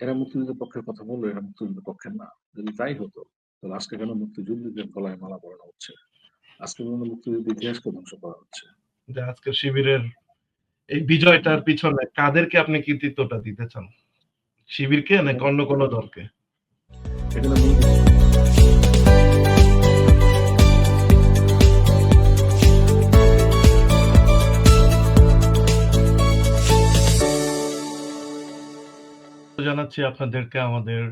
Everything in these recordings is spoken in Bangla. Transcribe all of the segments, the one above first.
এরা মুক্তিযুদ্ধের পক্ষের কথা বলল এরা মুক্তিযুদ্ধের পক্ষের না। যদি তাই হতো তাহলে আজকে কেন মুক্তিযুদ্ধের গলায় মালা পড়ানো হচ্ছে? আজকে বিভিন্ন মুক্তিযুদ্ধের ইতিহাসকে ধ্বংস করা হচ্ছে? যে আজকে শিবিরের এই বিজয়টার পিছনে কাদেরকে আপনি কৃতিত্বটা দিতে চান? শিবিরকে না অন্য কোনো দলকে? এখানে জানাচ্ছি আপনাদেরকে আমাদের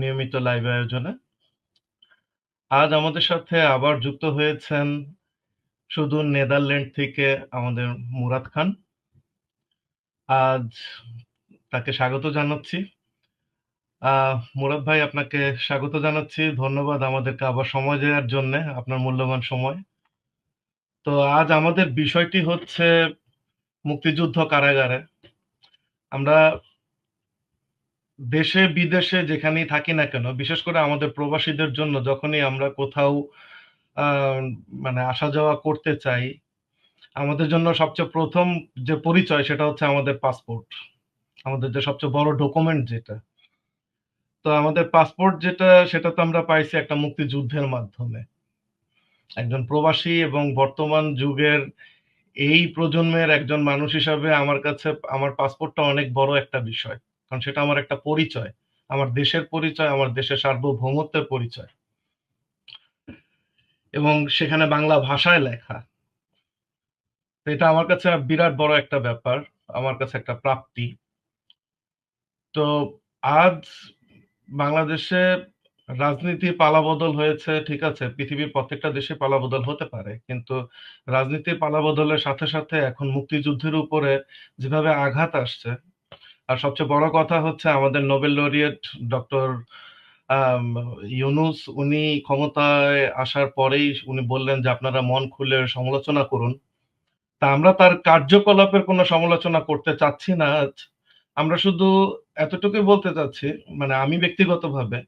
নিয়মিত লাইভ আয়োজনে। আজ আমাদের সাথে আবার যুক্ত হয়েছেন শুধু নেদারল্যান্ড থেকে আমাদের মুরাদ খান। আজ তাকে স্বাগত জানাচ্ছি। মুরাদ ভাই, আপনাকে স্বাগত জানাচ্ছি। ধন্যবাদ আমাদেরকে আবার সময় দেওয়ার জন্য, আপনার মূল্যবান সময়। তো আজ আমাদের বিষয়টি হচ্ছে মুক্তিযুদ্ধ কারাগারে। আমরা দেশে, বিদেশে যেখানেই থাকি না কেন, বিশেষ করে আমাদের প্রবাসীদের জন্য যখনই আমরা কোথাও মানে আসা যাওয়া করতে চাই, আমাদের জন্য সবচেয়ে প্রথম যে পরিচয় সেটা হচ্ছে আমাদের পাসপোর্ট। আমাদের যে সবচেয়ে বড় ডকুমেন্ট যেটা। তো আমাদের পাসপোর্ট যেটা, সেটা তো আমরা পাইছি একটা মুক্তিযুদ্ধের মাধ্যমে। একজন প্রবাসী এবং বর্তমান যুগের এই প্রজন্মের একজন মানুষ হিসাবে আমার কাছে, আমার পাসপোর্টটা অনেক বড় একটা বিষয়। কারণ সেটা আমার একটা পরিচয়। আমার দেশের পরিচয়, আমার দেশের সার্বভৌমত্বের পরিচয়। এবং সেখানে বাংলা ভাষায় লেখা। এটা আমার কাছে বিরাট বড় একটা ব্যাপার, আমার কাছে একটা প্রাপ্তি। তো আজ বাংলাদেশে রাজনীতি পালাবদল হয়েছে, ঠিক আছে, পৃথিবীর প্রত্যেকটা দেশে পালাবদল হতে পারে, কিন্তু রাজনীতির পালাবদলের সাথে সাথে এখন মুক্তিযুদ্ধের উপরে যেভাবে আঘাত আসছে আর সবচেয়ে বড় কথা হচ্ছে আমাদের নোবেল লরিয়েট ডক্টর ইউনুস, উনি ক্ষমতায় আসার পরেই উনি বললেন যে আপনারা মন খুলে সমালোচনা করুন। তা আমরা তার কার্যকলাপের কোনো সমালোচনা করতে চাচ্ছি না আজ। আমরা শুধু এতটুকুই বলতে চাচ্ছি মানে আমি ব্যক্তিগতভাবে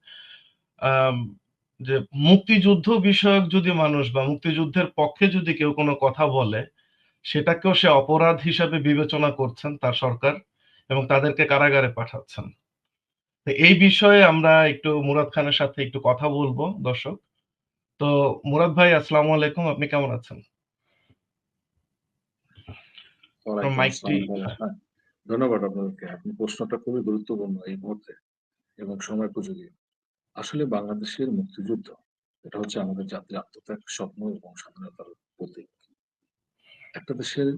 যে মুক্তিযুদ্ধ বিষয়ক যদি মানুষ বা মুক্তিযুদ্ধের পক্ষে যদি কেউ কোনো কথা বলে, সেটাকেও সে অপরাধ হিসাবে বিবেচনা করছেন তার সরকার। এবং তাদেরকে কারাগারে পাঠাচ্ছেন। তো এই বিষয়ে আমরা একটু মুরাদ খানের সাথে একটু কথা বলব দর্শক। তো মুরাদ ভাই আসসালামু আলাইকুম। আপনি কেমন আছেন। হ্যাঁ, ধন্যবাদ আপনাদেরকে আপনি প্রশ্নটা খুবই গুরুত্বপূর্ণ এই মুহূর্তে এবং সময় উপযোগী। আসলে বাংলাদেশের মুক্তিযুদ্ধ এটা হচ্ছে আমাদের জাতির আত্মত্যাগ স্বপ্ন এবং স্বাধীনতার প্রতীক। একটা দেশের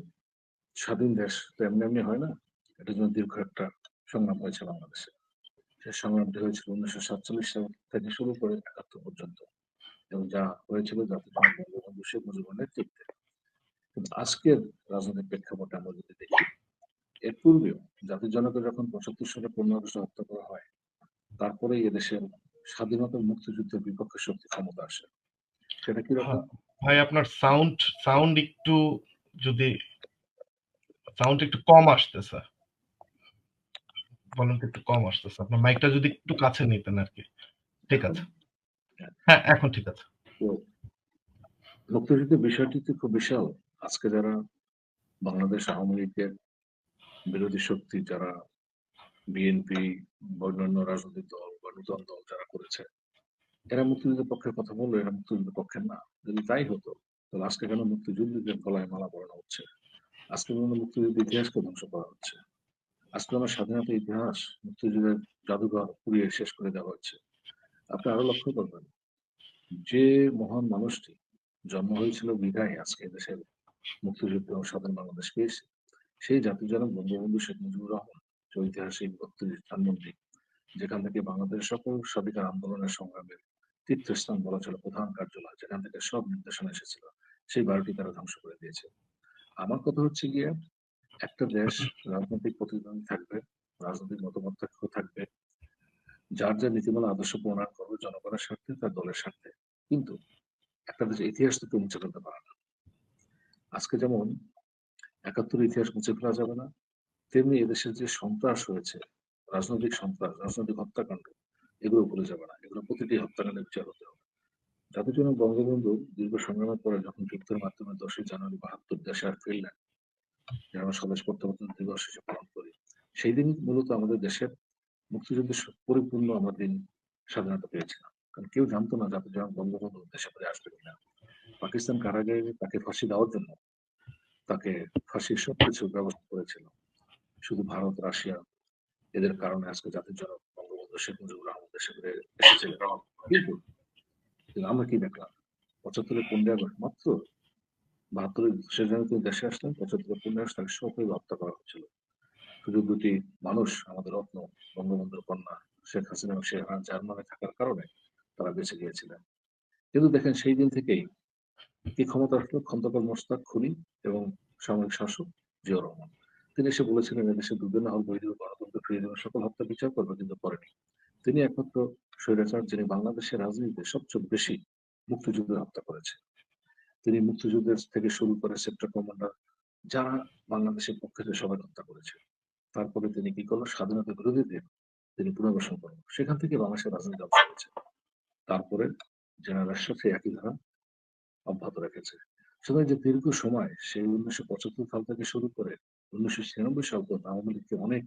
স্বাধীন দেশ তো এমনি এমনি হয় না? এটার জন্য দীর্ঘ একটা সংগ্রাম হয়েছে বাংলাদেশে। সেই সংগ্রামটি হয়েছিল উনিশশো সাতচল্লিশ সাল থেকে শুরু করে একাত্তর পর্যন্ত। এবং যা হয়েছিল জাতির জনক বঙ্গবন্ধু শেখ মুজিবুর নেতৃত্বে। কিন্তু আজকের রাজনৈতিক প্রেক্ষাপটে আমরা যদি দেখি এর পূর্বেও জাতির জনকের যখন পঁচাত্তর সালে পনেরো আগস্ট হত্যা করা হয় তারপরেই এদেশের স্বাধীনতা ও মুক্তিযুদ্ধের বিপক্ষে শক্তি ক্ষমতা আসে। সেটা কি রকম? হ্যাঁ, ভাই আপনার সাউন্ড সাউন্ড একটু যদি সাউন্ড একটু কম আসতেছে। তো একটু কম আসতেছে। আপনার মাইকটা যদি একটু কাছে নিতেন আর কি ঠিক আছে। হ্যাঁ এখন ঠিক আছে। বিষয়টি তো খুব বিশাল। আজকে যারা বাংলাদেশ আওয়ামী লীগের বিরোধী শক্তি, যারা বিএনপি অন্যান্য রাজনৈতিক দল বা নূতন দল যারা করেছে, এরা মুক্তিযুদ্ধের পক্ষের কথা বলল, এরা মুক্তিযুদ্ধের পক্ষের না। যদি তাই হতো, তাহলে আজকে কেন মুক্তিযুদ্ধের গলায় মালা পরানো হচ্ছে? আজকে মুক্তিযুদ্ধের ইতিহাসকে ধ্বংস করা হচ্ছে। আজকে আমার স্বাধীনতা ইতিহাস, মুক্তিযুদ্ধের জাদুঘর পুড়িয়ে শেষ করে দেওয়া হচ্ছে। আপনি আরও লক্ষ্য করবেন, যে মহান মানুষটি জন্ম হয়েছিল বিধায় আজকে দেশের মুক্তিযুদ্ধ ও স্বাধীন বাংলাদেশ পেয়েছে সেই জাতির জনক বঙ্গবন্ধু শেখ মুজিবুর রহমান, যে ঐতিহাসিক বত্রিশ ধানমন্ত্রী যেখান থেকে বাংলাদেশের সকল স্বাধিকার আন্দোলনের সংগ্রামের তীর্থস্থান বলা চলে প্রধান কার্যালয়, যেখান থেকে সব নির্দেশনা এসেছিল, সেই বারোটি তারা ধ্বংস করে দিয়েছে। আমার কথা হচ্ছে গিয়ে একটা দেশ, রাজনৈতিক প্রতিদ্বন্দ্বী থাকবে, রাজনৈতিক মতপার্থক্য থাকবে যার যা নীতিমালা আদর্শ প্রণয়ন করবে, জনগণের স্বার্থে, তার দলের স্বার্থে। কিন্তু একটা দেশের ইতিহাস তো মুছে ফেলতে পারে না। আজকে যেমন একাত্তর ইতিহাস মুছে ফেলা যাবে না, তেমনি এদেশের যে সন্ত্রাস হয়েছে, রাজনৈতিক সন্ত্রাস, রাজনৈতিক হত্যাকাণ্ড, এগুলো ভুলে যাবে না। এগুলো প্রতিটি হত্যাকাণ্ডের বিচার হতে হবে। জাতির জন্য বঙ্গবন্ধু দীর্ঘ সংগ্রামের পরে যখন যুদ্ধের মাধ্যমে দশই জানুয়ারি বাহাত্তর দেশে আর ফিরলেন যে আমরা স্বদেশ প্রত্যাবর্তন দিবস হিসেবে পালন করি। সেই দিন মূলত আমাদের দেশের মুক্তিযুদ্ধের পরিপূর্ণ আমরা দিন স্বাধীনতা পেয়েছিলাম। কারণ কেউ জানতো না জাতি জনক বঙ্গবন্ধু দেশে ফিরে আসবে কিনা। পাকিস্তান কারাগারে তাকে ফাঁসি দেওয়ার জন্য তাকে ফাঁসির সবকিছু ব্যবস্থা করেছিল। শুধু ভারত, রাশিয়া এদের কারণে আজকে জাতির জনক বঙ্গবন্ধু শেখ মুজিবুর রহমান দেশে ফিরে এসেছিলেন। কিন্তু আমরা কি দেখলাম? পঁচাত্তরের পনেরোই আগস্ট মাত্র বাহাত্তরের সে জন্য তিনি দেশে আসলেন, পঁচাত্তরের আগস্ট তাকে সহকারী হত্যা করা হচ্ছিল শুধু দুটি মানুষ, আমাদের রত্ন, বঙ্গবন্ধুর কন্যা শেখ হাসিনা এবং শেখ জার্মানে থাকার কারণে তারা বেঁচে গিয়েছিলেন। কিন্তু দেখেন, সেই দিন থেকেই কি ক্ষমতা আসলো খন্দকার মোস্তাক খুনি এবং সামরিক শাসক জিয়াউর রহমান। তিনি এসে বলেছিলেন, এদেশে দুদিন হল বৈধ গণতন্ত্র, ফিরিয়ে দেবেন সকল হত্যা, বিচার করবে, কিন্তু করেনি। তিনি একমাত্র স্বৈরাচার যিনি বাংলাদেশের রাজনীতিতে সবচেয়ে বেশি মুক্তিযুদ্ধে হত্যা করেছে তিনি মুক্তিযুদ্ধের থেকে শুরু করে সেক্টর কমান্ডার যারা বাংলাদেশের পক্ষে সবাই হত্যা করেছে তারপরে তিনি কি করল স্বাধীনতা বিরোধীদের তিনি পুনর্বাসন করল সেখান থেকে বাংলাদেশের রাজনীতি অংশ হয়েছে তারপরে জেনারেল সাথে একই ধারা অব্যাহত রেখেছে। সুতরাং যে দীর্ঘ সময় সেই উনিশশো পঁচাত্তর সাল থেকে শুরু করে উনিশশো ছিয়ানব্বই সাল পর্যন্ত আওয়ামী লীগকে অনেক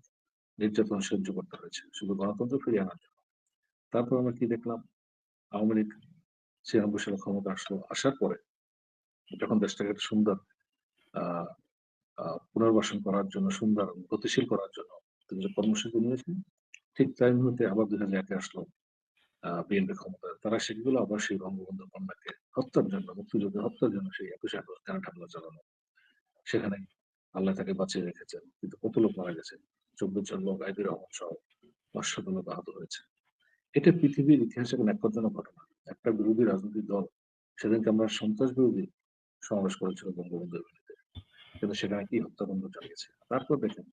নির্যাতন সহ্য করতে হয়েছে। শুধু গণতন্ত্র ফিরিয়ে আনার জন্য। তারপর আমরা কি দেখলাম? আওয়ামী লীগ ছিয়ানব্বই সালে ক্ষমতা আসলো, আসার পরে যখন দেশটাকে সুন্দর পুনর্বাসন করার জন্য, সুন্দর, গতিশীল করার জন্য তিনি যে কর্মসূচি নিয়েছেন, ঠিক তাই মুহূর্তে আবার দুই হাজার একে আসলো বিএনপি ক্ষমতায় তারা সেগুলো আবার সেই বঙ্গবন্ধু কন্যাকে হত্যার জন্য, মুক্তিযুদ্ধে হত্যার জন্য সেই একুশে আগস্ট কেন হামলা চালানো সেখানে আল্লাহ তাকে বাঁচিয়ে রেখেছেন, কিন্তু কত লোক মারা গেছে? চব্বিশ জন লোক, আইবি রহমান সহ পাঁচশো লোক আহত হয়েছে। এটা পৃথিবীর ইতিহাসে এক ন্যাক্কারজনক ঘটনা একটা বিরোধী রাজনৈতিক দল, সেদিনকে আমরা সন্ত্রাস বিরোধী সমাবেশ করেছিল বঙ্গবন্ধুর বিরুদ্ধে। কিন্তু সেখানে কি হত্যাকাণ্ড চালিয়েছে? তারপর দেখেন,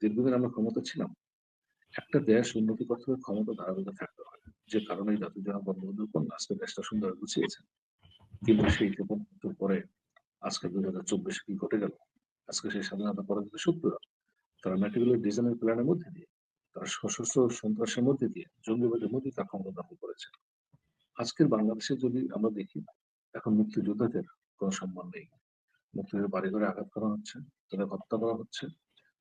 দীর্ঘদিন আমরা ক্ষমতা ছিলাম। একটা দেশ উন্নতি করতে হলে ক্ষমতা ধারাবাহিক থাকতে হয় যে কারণে জাতির জনক বঙ্গবন্ধুর কন্যা আজকে দেশটা সুন্দর গুছিয়েছেন কিন্তু সেই ক্ষেপণাস্ত্রের পরে আজকে দুই হাজার চব্বিশে কি ঘটে গেল? আজকে সেই স্বাধীনতা পরাজিত শত্রুরা তারা মেটিকুলার ডিজাইনের প্ল্যানের মধ্যে দিয়ে, তারা সশস্ত্র সন্ত্রাসের মধ্যে দিয়ে, জঙ্গিবাদের মধ্যে তার ক্ষমতা দখল করেছে। আজকের বাংলাদেশে যদি আমরা দেখি, এখন মুক্তিযোদ্ধাদের কোনো সম্মান নেই। মুক্তিযোদ্ধা বাড়ি ঘরে আঘাত করা হচ্ছে, তাদের হত্যা করা হচ্ছে,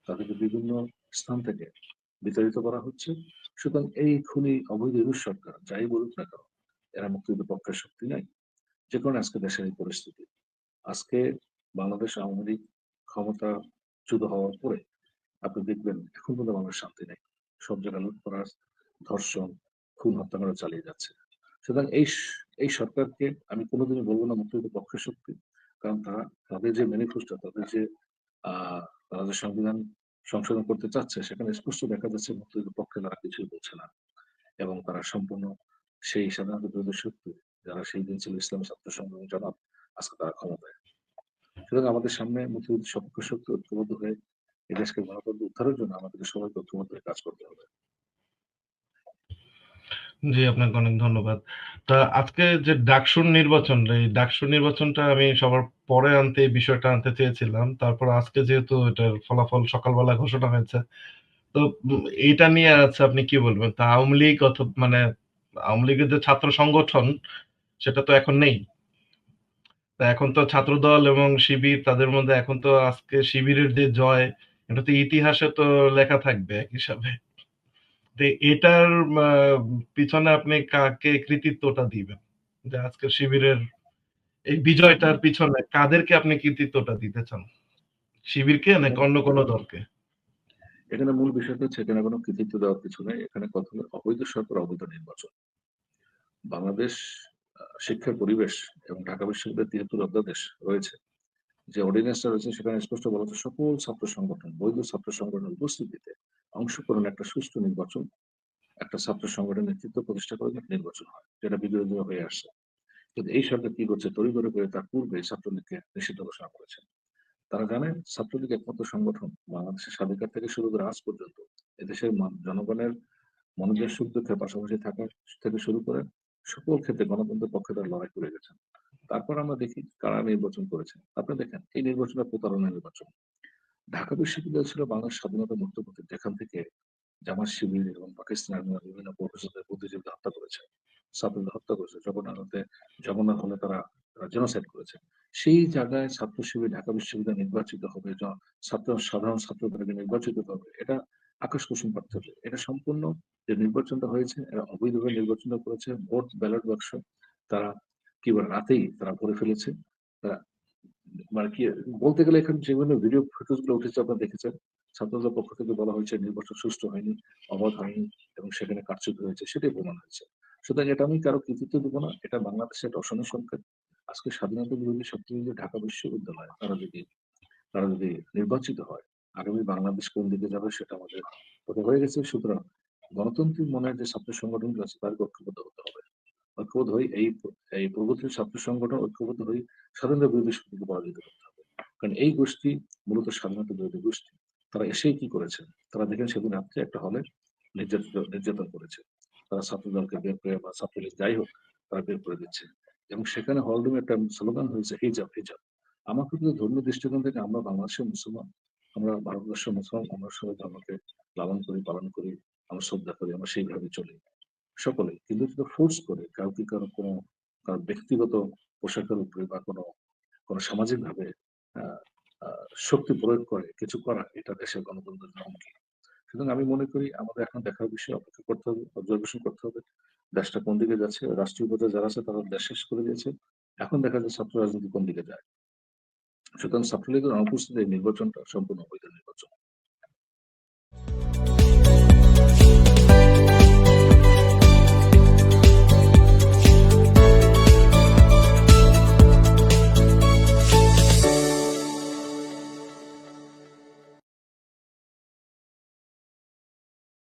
তাদেরকে বিভিন্ন স্থান থেকে বিতাড়িত করা হচ্ছে। সুতরাং এই খুনি অবৈধ ইউরোপ সরকার, যাই বলুক না কেন, এরা মুক্তিযুদ্ধ পক্ষের শক্তি নাই। যে কারণে আজকে দেশের এই পরিস্থিতি। আজকে বাংলাদেশ আওয়ামী লীগ ক্ষমতা চ্যুত হওয়ার পরে আপনি দেখবেন এখন পর্যন্ত বাংলাদেশ শান্তি নেই। সব জায়গায় লুটপাট, ধর্ষণ, খুন, হত্যা করা চালিয়ে যাচ্ছে। সুতরাং এই এই সরকারকে আমি কোনোদিনই বলব না মুক্তিযুদ্ধ পক্ষের শক্তি। কারণ তারা, তাদের যে ম্যানিফেস্টো, তাদের যে তারা যে সংবিধান সংশোধন করতে চাচ্ছে, সেখানে স্পষ্ট দেখা যাচ্ছে মুক্তিযুদ্ধ পক্ষে তারা কিছুই বলছে না। এবং তারা সম্পূর্ণ সেই স্বাধীনতা বিরোধী শক্তি, যারা সেই দিন ছিল ইসলাম ছাত্র সংগ্রামী জনাব আজকে তারা ক্ষমতায় সুতরাং আমাদের সামনে মুক্তিযুদ্ধ সপক্ষ শক্তি ঐক্যবদ্ধ হয়ে এই দেশকে গণতন্ত্র উদ্ধারের জন্য আমাদেরকে সবাইকে ঐক্যবদ্ধ হয়ে কাজ করতে হবে। জি, আপনাকে অনেক ধন্যবাদ। তা আজকে যে ডাকসুর নির্বাচন, এই ডাকসুর নির্বাচনটা আমি সবার পরে আনতে, এই বিষয়টা আনতে চেয়েছিলাম। তারপর আজকে যেহেতু এটার ফলাফল সকালবেলা ঘোষণা হয়েছে, তো এটা নিয়ে আছে আপনি কি বলবেন? তা আওয়ামী লীগ মানে আওয়ামী লীগের যে ছাত্র সংগঠন, সেটা তো এখন নেই। তা এখন তো ছাত্রদল এবং শিবির, তাদের মধ্যে এখন তো আজকে শিবিরের যে জয়, এটা তো ইতিহাসে তো লেখা থাকবে এক হিসাবে। এটার পিছনে আপনি কাকে কৃতিত্বটা দিবেন? যে আজকে শিবিরের এই বিজয়টার পিছনে কাদেরকে আপনি কৃতিত্বটা দিতে চান? শিবিরকে নাকি অন্য কোনো দলকে? এখানে মূল বিষয়টা হচ্ছে এখানে কোনো কৃতিত্ব দেওয়ার কিছু নেই। এখানে কথা অবৈধ সরকার অবৈধ নির্বাচন। বাংলাদেশ শিক্ষার পরিবেশ এবং ঢাকা বিশ্ববিদ্যালয়ের তিয়াত্তর অধ্যাদেশ রয়েছে। যে অর্ডিন্যান্সটা রয়েছে সেখানে স্পষ্ট বলা হচ্ছে সকল ছাত্র সংগঠন বৈধ ছাত্র সংগঠনের উপস্থিতিতে অংশগ্রহণ, একটা সুষ্ঠু নির্বাচন, একটা ছাত্র সংগঠনের নেতৃত্ব প্রতিষ্ঠা করে নির্বাচন হয়, যেটা দিনে হয়ে আসছে। কিন্তু এই সরকার কি করছে, তড়িঘড়ি করে করে তার পূর্বে ছাত্রলীগকে নিষিদ্ধ ঘোষণা করেছে। তারা জানেন ছাত্রলীগ একমাত্র সংগঠন বাংলাদেশের স্বাধিকার থেকে শুরু করে আজ পর্যন্ত এদেশের জনগণের মনোযোগ সুখ দুঃখের পাশাপাশি থাকা থেকে শুরু করে সকল ক্ষেত্রে গণতন্ত্রের পক্ষে তারা লড়াই করে গেছেন। তারপর আমরা দেখি কারা নির্বাচন করেছে। আপনি দেখেন, এই নির্বাচনটা প্রতারণা নির্বাচন। ঢাকা বিশ্ববিদ্যালয় ছিল বাংলার স্বাধীনতা মুক্ত প্রতীক যেখান থেকে জামাত শিবির এবং পাকিস্তান আর্মিরা বিভিন্ন প্রফেসরদের বুদ্ধিজীবীদের হত্যা করেছে, ছাত্রদের হত্যা করেছে জগন্নাথে জগন্নাথ হলে তারা জেনোসাইড করেছে। সেই জায়গায় ছাত্র শিবির ঢাকা বিশ্ববিদ্যালয় নির্বাচিত হবে ছাত্র, সাধারণ ছাত্রদেরকে নির্বাচিত হবে এটা আকাশ কুসুম পার্থক্য। এটা সম্পূর্ণ যে নির্বাচনটা হয়েছে, এরা অবৈধভাবে নির্বাচনটা করেছে, ভোট ব্যালট বাক্স তারা কি বলে, রাতেই তারা করে ফেলেছে। তারা মানে কি, বলতে গেলে এখানে যেগুলো ভিডিও ফুটেজগুলো উঠেছে, আপনারা দেখেছেন? ছাত্রদের পক্ষ থেকে বলা হয়েছে, নির্বাচন সুষ্ঠু হয়নি, অবাধ হয়নি এবং সেখানে কারচুপি হয়েছে, সেটাই প্রমাণ হয়েছে। সুতরাং এটা আমি কারও কৃতিত্ব দেবো না, এটা বাংলাদেশের অশনি সংকেত আজকে স্বাধীনতা বিরোধী শক্তি ঢাকা বিশ্ববিদ্যালয়, তারা যদি তারা যদি নির্বাচিত হয়, আগামী বাংলাদেশ কোন দিকে যাবে সেটা আমাদের হয়ে গেছে। সুতরাং গণতান্ত্রিক মনের যে ছাত্র সংগঠনগুলো আছে তাদেরকে ঐক্যবদ্ধ হতে হবে। ঐক্যবদ্ধ হয়ে এই এই ছাত্র সংগঠন ঐক্যবদ্ধ হয়ে স্বাধীনতা বিরোধী শক্তিকে পরাজিত করতে হবে। কারণ এই গোষ্ঠী মূলত স্বাধীনতা বিরোধী গোষ্ঠী। তারা এসেই কি করেছে তারা দেখেন সেদিন রাত্রে একটা হলে নির্যাতিত, নির্যাতন করেছে। তারা ছাত্র দলকে বের করে বা ছাত্রলীগ যাই হোক, তারা বের করে দিচ্ছে। এবং সেখানে হলরুমে একটা স্লোগান হয়েছে, হিজাব হিজাব। আমার কিন্তু ধর্মীয় দৃষ্টিকোণ থেকে আমরা বাংলাদেশের মুসলমান। আমরা ভারতবর্ষের মুসলমান, আমরা সবাই ধর্মকে লালন করি, পালন করি, আমরা শ্রদ্ধা করি, আমরা সেইভাবে চলি। সকলে কিন্তু যদি ফোর্স করে কাউকে কারও কোনো, কারও ব্যক্তিগত পোশাকের উপরে বা কোনো কোনো সামাজিক ভাবে শক্তি প্রয়োগ করে কিছু করা, এটা দেশের গণতন্ত্রের হুমকি সুতরাং আমি মনে করি আমাদের এখন দেখার বিষয়ে অপেক্ষা করতে হবে, অবজারভেশন করতে হবে, দেশটা কোন দিকে যাচ্ছে, রাষ্ট্রীয় পর্যায়ে যারা আছে তারা দেশ শেষ করে দিয়েছে, এখন দেখা যায় ছাত্র রাজনীতি কোন দিকে যায়। সুতরাং ছাত্রলীগের অনুপস্থিতি নির্বাচনটা সম্পূর্ণ অবৈধ নির্বাচন।